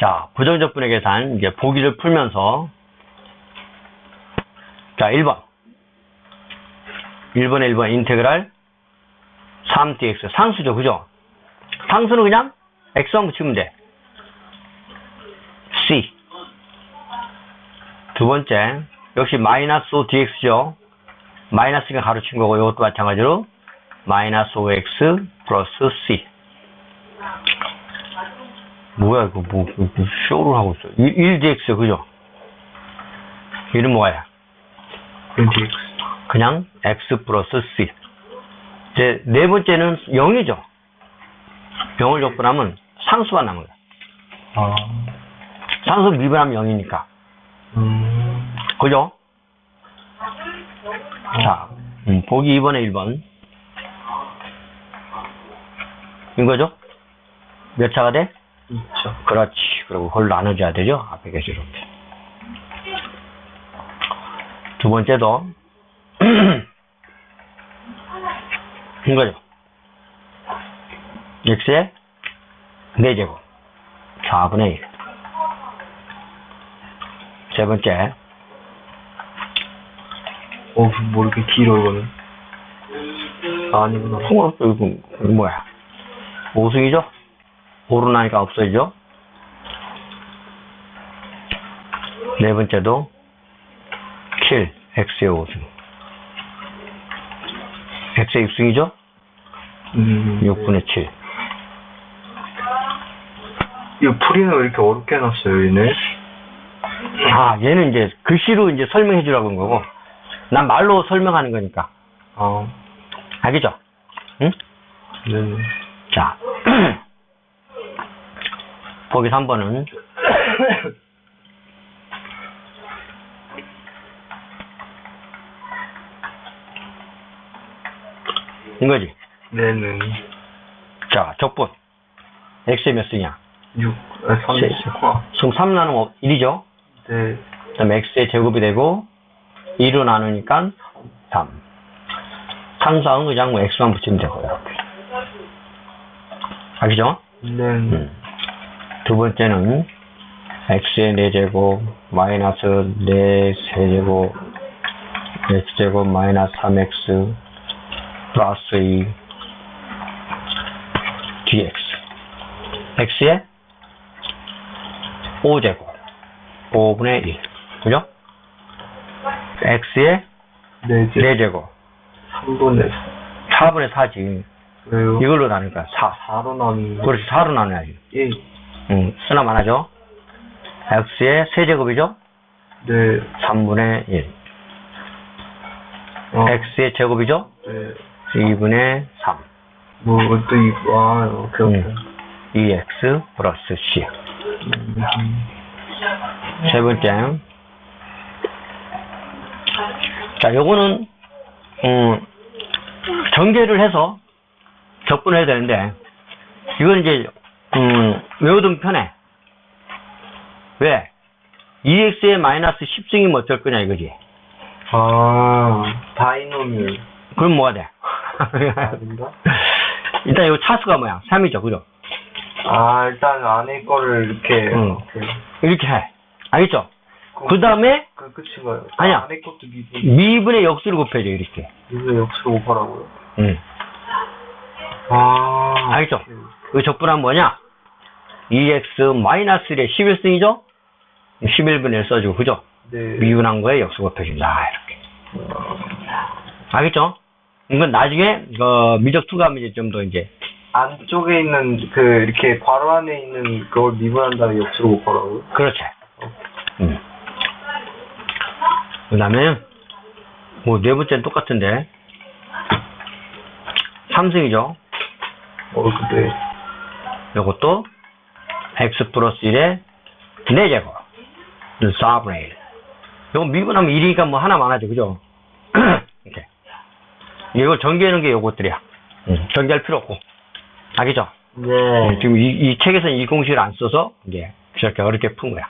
자, 부정적분의 계산, 이제 보기를 풀면서. 자, 1번. 1번에 1번 인테그랄 3dx. 상수죠, 그죠? 상수는 그냥 x만 붙이면 돼. c. 두 번째, 역시 마이너스 5dx죠. 마이너스가 가로친 거고, 이것도 마찬가지로 마이너스 5x 플러스 c. 뭐야, 이거, 뭐, 뭐, 뭐 쇼를 하고 있어. 1, d x 그죠? 이름 뭐야? 1dx. 그냥 x 플러스 c. 이제 네 번째는 0이죠. 0을 적분하면 상수가 남은 거야. 아. 상수 미분하면 0이니까. 음. 그죠? 자, 음, 보기 2번에 1번. 이거죠? 몇 차가 돼? 2차. 그렇지. 그리고 그걸 나눠줘야 되죠? 앞에 계시 이렇게. 두 번째도 이거죠. x의 4제곱 4분의 1. 세 번째 어, 뭐 이렇게 길어, 이거는. 아, 아니구나. 통으로 이거 이거 뭐야? 5승이죠? 오르나니까 없어지죠? 네 번째도 7, x의 5승. x의 6승이죠? 음. 6분의 7. 이거 풀이는 왜 이렇게 어렵게 해놨어요, 얘네? 아, 얘는 이제 글씨로 이제 설명해 주라고 한 거고, 난 말로 설명하는 거니까. 아, 알겠죠? 응? 네네. 자. 보기 3번은 이거지. 네네. 자, 적분. x의 몇 승이야? 6, 아, 3, 칠. 10과. 그럼 3 나누면 1이죠? 네. 그 다음에 x의 제곱이 되고 2로 나누니까 3. 상수항은 그냥 뭐 x만 붙이면 되고요. 알겠죠? 네. 음. 두 번째는 x의 4제곱 마이너스 4 세제곱 x제곱 마이너스 3x 플러스 2 dx x의 5제곱 5분의 1 그죠? x의 네, 제 4제곱 3분의 4분의 4지 왜요? 이걸로 나누니까 4 4로 나누는 거. 그렇지 4로 나눠야지 예. 음, 쓰나 많아죠? x의 세제곱이죠? 네. 3분의 1. 어, x의 제곱이죠? 네. 2분의 3. 뭐, 또 이, 아, 오케이, 오케이. 음. 2x 플러스 c. 음. 세 번째. 자, 요거는, 음, 전개를 해서 적분해야 되는데, 이건 이제, 음, 외우던 편해. 왜? 2x의 마이너스 10승이면 어쩔 거냐 이거지. 아, 바이노밀. 그럼 뭐가 돼? 아닌가? 일단 이 차수가 뭐야? 3이죠, 그죠? 아, 일단 안에 거를 이렇게. 응. 이렇게 해. 알겠죠? 그 다음에 그 끝인가요? 아니야. 안에 것도 미분. 미분의 역수를 곱해줘, 이렇게. 미분 역수로 곱하라고요? 응. 아. 알겠죠? 오케이. 그 적분은 뭐냐? 2x 마이너스 1의 11승이죠? 11분의 1 써주고, 그죠? 네. 미분한 거에 역수 곱해준다, 이렇게. 알겠죠? 이건 나중에, 그, 미적 투가하면 이제 좀 더 이제, 안쪽에 있는 그 이렇게 괄호 안에 있는 그걸 미분한 다음에 역수로 곱하라고요? 그렇지. 음. 그 다음에, 뭐, 네 번째는 똑같은데, 3승이죠? 어, 근데 요것도, x 플러스 1의 4제곱. 4분의 1. 요거 미분하면 1이니까 뭐 하나만 하죠, 그죠? 이렇게. 이걸 전개하는 게 요것들이야. 음, 전개할 필요 없고. 알겠죠? 네. 음, 지금 이, 이 책에서는 이 공식을 안 써서, 이제, 저렇게 어렵게 푼 거야.